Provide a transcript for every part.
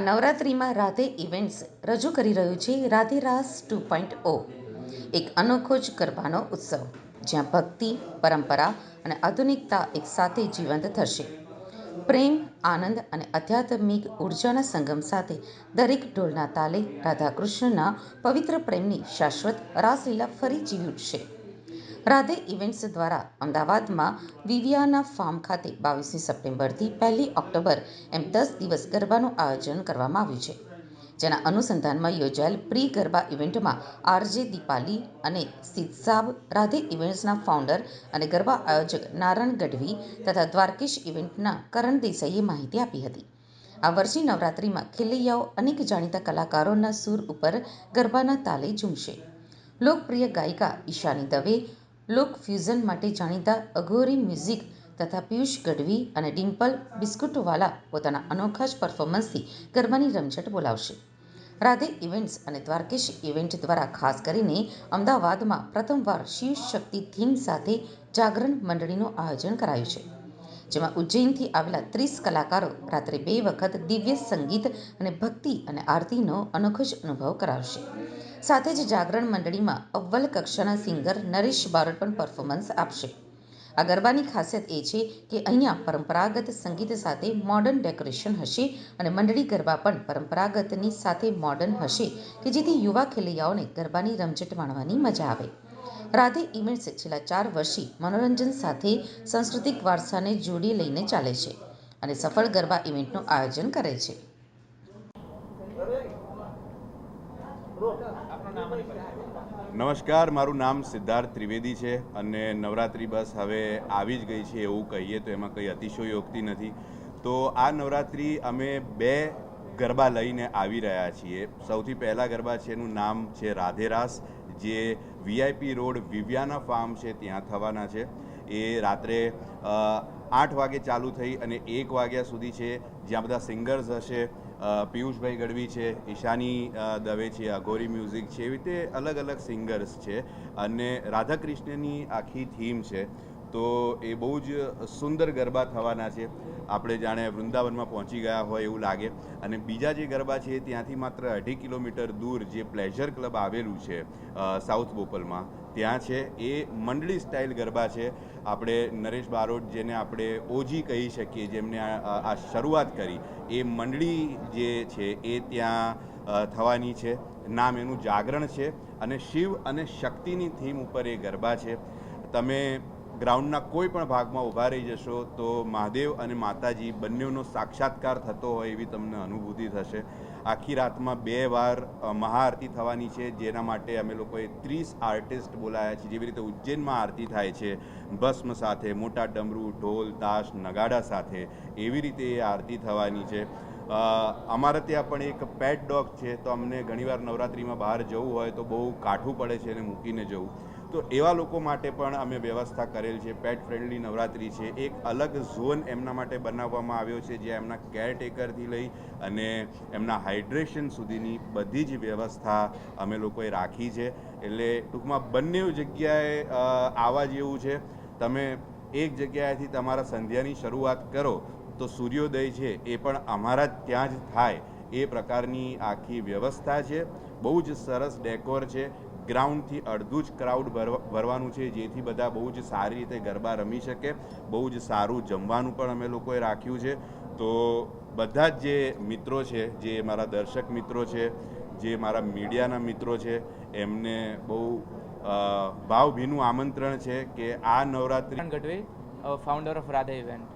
નવરાત્રિમાં રાધે ઇવેન્ટ્સ રજૂ કરી રહ્યું છે Radhe Raas two point o એક અનોખો જ ગરબાનો ઉત્સવ, જ્યાં ભક્તિ, પરંપરા અને આધુનિકતા એક સાથે જીવંત થશે. પ્રેમ, આનંદ અને આધ્યાત્મિક ઉર્જાના સંગમ સાથે દરેક ઢોલના તાલે રાધાકૃષ્ણના પવિત્ર પ્રેમની શાશ્વત રાસલીલા ફરી જીવી ઉઠશે. રાધે ઇવેન્ટ્સ દ્વારા અમદાવાદમાં વિવિયાના ફાર્મ ખાતે બાવીસમી સપ્ટેમ્બરથી પહેલી ઓક્ટોબર એમ દસ દિવસ ગરબાનું આયોજન કરવામાં આવ્યું છે. જેના અનુસંધાનમાં યોજાયેલ પ્રી ગરબા ઇવેન્ટમાં આરજે દીપાલી અને સિદ્સાબ રાધે ઇવેન્ટ્સના ફાઉન્ડર અને ગરબા આયોજક નારણ ગઢવી તથા દ્વારકેશ ઇવેન્ટના કરણ દેસાઈએ માહિતી આપી હતી. આ વર્ષની નવરાત્રિમાં ખેલૈયાઓ અનેક જાણીતા કલાકારોના સૂર ઉપર ગરબાના તાલે ઝૂમશે. લોકપ્રિય ગાયિકા ઈશાની દવે લોક ફ્યુઝન માટે જાણીતા અઘોરી મ્યુઝિક તથા પિયુષ ગઢવી અને ડિમ્પલ બિસ્કુટવાલા પોતાના અનોખા જ પરફોર્મન્સથી ગરબાની રમઝટ બોલાવશે. રાધે ઇવેન્ટ્સ અને દ્વારકેશ ઇવેન્ટ દ્વારા ખાસ કરીને અમદાવાદમાં પ્રથમવાર શિવ શક્તિ થીમ સાથે જાગરણ મંડળીનું આયોજન કરાયું છે. જેમાં ઉજ્જૈનથી આવેલા ત્રીસ કલાકારો રાત્રે બે વખત દિવ્ય સંગીત અને ભક્તિ અને આરતીનો અનોખો જ અનુભવ કરાવશે. સાથે જ જાગરણ મંડળીમાં અવ્વલ કક્ષાના સિંગર નરેશ બારોટ પણ પરફોર્મન્સ આપશે. આ ગરબાની ખાસિયત એ છે કે અહીંયા પરંપરાગત સંગીત સાથે મોડર્ન ડેકોરેશન હશે અને મંડળી ગરબા પણ પરંપરાગતની સાથે મોડર્ન હશે કે જેથી યુવા ખેલૈયાઓને ગરબાની રમઝટ માણવાની મજા આવે. રાધે ઇવેન્ટ્સ છેલ્લા ચાર વર્ષથી મનોરંજન સાથે સાંસ્કૃતિક વારસાને જોડી લઈને ચાલે છે અને સફળ ગરબા ઇવેન્ટનું આયોજન કરે છે. નમસ્કાર, મારું નામ સિદ્ધાર્થ ત્રિવેદી છે અને નવરાત્રિ બસ હવે આવી જ ગઈ છે એવું કહીએ તો એમાં કંઈ અતિશયોક્તિ નથી. તો આ નવરાત્રિ અમે બે ગરબા લઈને આવી રહ્યા છીએ. સૌથી પહેલા ગરબા છે એનું નામ છે રાધેરાસ, જે વીઆઈપી રોડ વિવ્યાના ફાર્મ છે, ત્યાં થવાના છે. એ રાત્રે આઠ વાગે ચાલુ થઈ અને એક વાગ્યા સુધી છે, જ્યાં બધા સિંગર્સ હશે પિયુષભાઈ ગઢવી છે, ઈશાની દવે છે, અઘોરી મ્યુઝિક છે, એવી રીતે અલગ અલગ સિંગર્સ છે. અને રાધાકૃષ્ણની આખી થીમ છે. તો એ બહુ જ સુંદર ગરબા થવાના છે. આપણે જાણે વૃંદાવનમાં પહોંચી ગયા હોય એવું લાગે. અને બીજા જે ગરબા છે, ત્યાંથી માત્ર અઢી કિલોમીટર દૂર જે પ્લેઝર ક્લબ આવેલું છે સાઉથ બોપલમાં, ત્યાં છે. એ મંડળી સ્ટાઇલ ગરબા છે. આપણે નરેશ બારોટ, જેને આપણે ઓજી કહી શકીએ, જેમને આ શરૂઆત કરી, એ મંડળી જે છે, એ ત્યાં થવાની છે. નામ એનું જાગરણ છે. અને શિવ અને શક્તિની થીમ ઉપર એ ગરબા છે. તમે ગ્રાઉન્ડના કોઈ પણ ભાગમાં ઊભા રહી જશો તો મહાદેવ અને માતાજી બંનેનો સાક્ષાત્કાર થતો હોય એવી તમને અનુભૂતિ થશે. આખી રાતમાં બે વાર મહાઆરતી થવાની છે, જેના માટે અમે લોકોએ ત્રીસ આર્ટિસ્ટ બોલાયા છે, જેવી રીતે ઉજ્જૈનમાં આરતી થાય છે. ભસ્મ સાથે, મોટા ડમરૂ, ઢોલ, તાશ, નગાડા સાથે એવી રીતે એ આરતી થવાની છે. અમારે ત્યાં પણ એક પેટ ડોગ છે, તો અમને ઘણીવાર નવરાત્રિમાં બહાર જવું હોય તો બહુ કાઠું પડે છે એને મૂકીને જવું. તો એવા લોકો માટે પણ અમે વ્યવસ્થા કરેલ છે પેટ ફ્રેન્ડલી નવરાત્રિ છે, એક અલગ ઝોન એમના માટે બનાવવામાં આવ્યો છે, જ્યાં એમના કેરટેકરથી લઈ અને એમના હાઇડ્રેશન સુધીની બધી જ વ્યવસ્થા અમે લોકોએ રાખી છે. એટલે ટૂંકમાં બંને જગ્યાએ આવા જેવું છે. તમે એક જગ્યાએથી તમારા સંધ્યાની શરૂઆત કરો તો સૂર્યોદય છે, એ પણ અમારા ત્યાં જ થાય. એ પ્રકારની આખી વ્યવસ્થા છે. બહુ જ સરસ ડેકોર છે. ગ્રાઉન્ડથી અડધું જ ક્રાઉડ ભરવાનું છે જેથી બધા બહુ જ સારી રીતે ગરબા રમી શકે બહુ જ સારું જમવાનું પણ અમે લોકોએ રાખ્યું છે. તો બધા જ જે મિત્રો છે જે મારા દર્શક મિત્રો છે જે મારા મીડિયાના મિત્રો છે એમને બહુ ભાવભીનું આમંત્રણ છે કે આ Navratri Gadhvi founder of Radhe event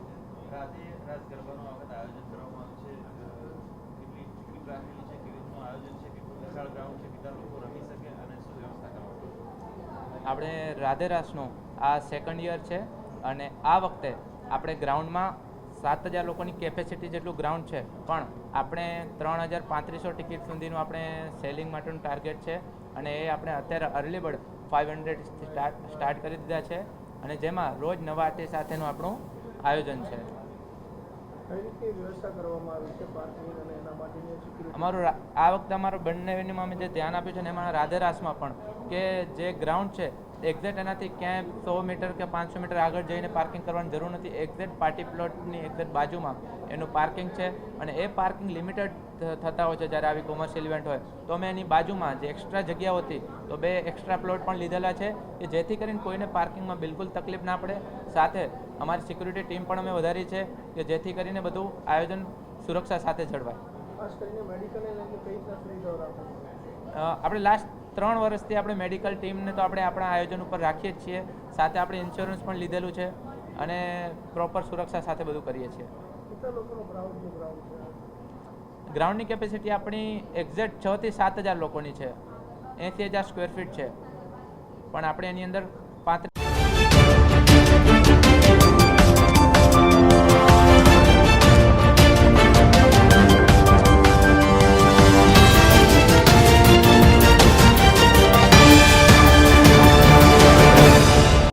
આપણે રાધે રાસનું આ સેકન્ડ યર છે અને આ વખતે આપણે ગ્રાઉન્ડમાં સાત હજાર લોકોની કેપેસિટી જેટલું ગ્રાઉન્ડ છે. પણ આપણે ત્રણ હજાર પાંત્રીસો ટિકિટ સુધીનું આપણે સેલિંગ માટેનું ટાર્ગેટ છે અને એ આપણે અત્યારે early bird five hundred start start કરી દીધા છે અને જેમાં રોજ નવા આર્ટિસ્ટ સાથેનું આપણું આયોજન છે. અમારું આ વખતે અમારું બંને વેન્યુમાં અમે જે ધ્યાન આપ્યું છે ને એમાં રાધે રાસમાં પણ કે જે ગ્રાઉન્ડ છે એક્ઝેક્ટ એનાથી ક્યાંય સો મીટર કે પાંચસો મીટર આગળ જઈને પાર્કિંગ કરવાની જરૂર નથી. એક્ઝેક્ટ પાર્ટી પ્લોટની એક્ઝેક્ટ બાજુમાં એનું પાર્કિંગ છે અને એ પાર્કિંગ લિમિટેડ થતા હોય છે જ્યારે આવી કોમર્શિયલ ઇવેન્ટ હોય. તો અમે એની બાજુમાં જે એક્સ્ટ્રા જગ્યાઓ હતી તો બે એક્સ્ટ્રા પ્લોટ પણ લીધેલા છે કે જેથી કરીને કોઈને પાર્કિંગમાં બિલકુલ તકલીફ ના પડે. સાથે અમારી સિક્યુરિટી ટીમ પણ અમે વધારી છે કે જેથી કરીને બધું આયોજન સુરક્ષા સાથે જળવાય. આપણે લાસ્ટ ત્રણ વર્ષથી આપણે મેડિકલ ટીમને તો આપણે આપણા આયોજન ઉપર રાખીએ જ છીએ. સાથે આપણે ઇન્સ્યોરન્સ પણ લીધેલું છે અને પ્રોપર સુરક્ષા સાથે બધું કરીએ છીએ. ગ્રાઉન્ડનું ગ્રાઉન્ડ છે ગ્રાઉન્ડની કેપેસિટી આપણી એક્ઝેક્ટ છથી સાત હજાર લોકોની છે. એંસી હજાર સ્ક્વેર ફીટ છે. પણ આપણે એની અંદર પાંત્રીસ